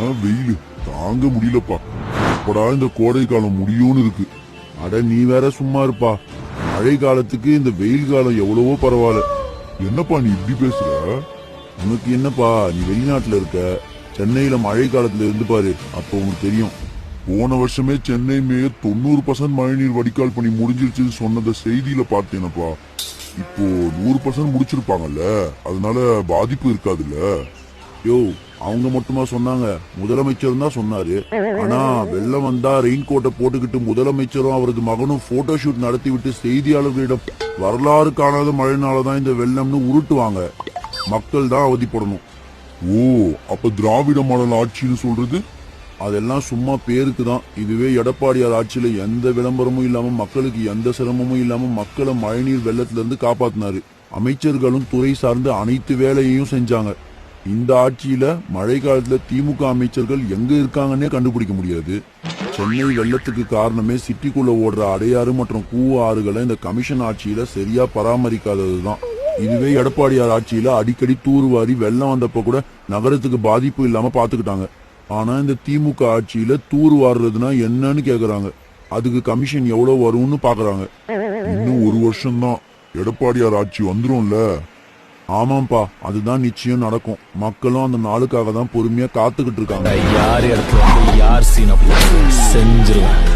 வெயில். தாங்க முடியலப்பா. எப்படா இந்த கோடை காலம் முடியும்னு இருக்கு. அட நீ வேற சும்மா இருப்பா. மழை காலத்துக்கு இந்த வெயில் காலம் எவ்வளவோ பரவாயில்ல. என்னப்பா நீ இப்படி பேசுற? உனக்கு என்னப்பா நீ வெளிநாட்டுல இருக்க? சென்னையில மழை காலத்துல இருந்து பாரு. அப்போ உனக்கு தெரியும். போன வருஷமே சென்னை மேயர் தொண்ணூறு பர்சன்ட் மழைநீர் வடிகால் பண்ணி முடிஞ்சிருச்சுன்னு சொன்னத செய்தியில பார்த்தேனப்பா. இப்போ நூறு பர்சன்ட் முடிச்சிருப்பாங்கல்ல. அதனால பாதிப்பு இருக்காதுல்ல. யோ அவங்க மட்டுமா சொன்னாங்க. முதலமைச்சர் தான் சொன்னாரு. ஆனா வெள்ளம் வந்தா ரெயின் கோட்டை போட்டுக்கிட்டு முதலமைச்சரும் அவரது மகனும் போட்டோ ஷூட் நடத்தி விட்டு செய்தியாளர்களிடம் வரலாறு காணாத மழைனாலதான் இந்த வெள்ளம்னு உருட்டுவாங்க. மக்கள் தான் அவதிப்படணும். ஓ அப்ப திராவிட மாடல் ஆட்சின்னு சொல்றது? அதெல்லாம் சும்மா பேருக்கு தான். இதுவே எடப்பாடியார் ஆட்சியில எந்த விளம்பரமும் இல்லாம மக்களுக்கு எந்த சிரமமும் இல்லாம மக்களை மழைநீர் வெள்ளத்துல இருந்து காப்பாத்தினாரு. அமைச்சர்களும் துறை சார்ந்து அனைத்து வேலையையும் செஞ்சாங்க. இந்த ஆட்சியில மழை காலத்துல திமுக அமைச்சர்கள் எங்க இருக்காங்கன்னே கண்டுபிடிக்க முடியாது. சென்னை வெள்ளத்துக்கு காரணமே சிட்டிக்குள்ள ஓடுற அடையாறு மற்றும் கூவ ஆறுகளை இந்த கமிஷன் ஆட்சியில சரியா பராமரிக்காததுதான். இதுவே எடப்பாடியார் ஆட்சியில அடிக்கடி தூர்வாரி வெள்ளம் வந்தப்ப கூட நகரத்துக்கு பாதிப்பு இல்லாம பாத்துக்கிட்டாங்க. ஆனா இந்த திமுக ஆட்சியில தூர் வாடுறதுனா என்னன்னு கேக்குறாங்க. அதுக்கு கமிஷன் எவ்வளவு வரும்னு பாக்குறாங்க. இன்னும் ஒரு வருஷம்தான். எடப்பாடியார் ஆட்சி வந்துரும்ல. ஆமாம்ப்பா அதுதான் நிச்சயம் நடக்கும். மக்களும் அந்த நாளுக்காக தான் பொறுமையா காத்துக்கிட்டு இருக்காங்க. யார் இடத்துல யார் சீனை போட்டு செஞ்சிருவேன்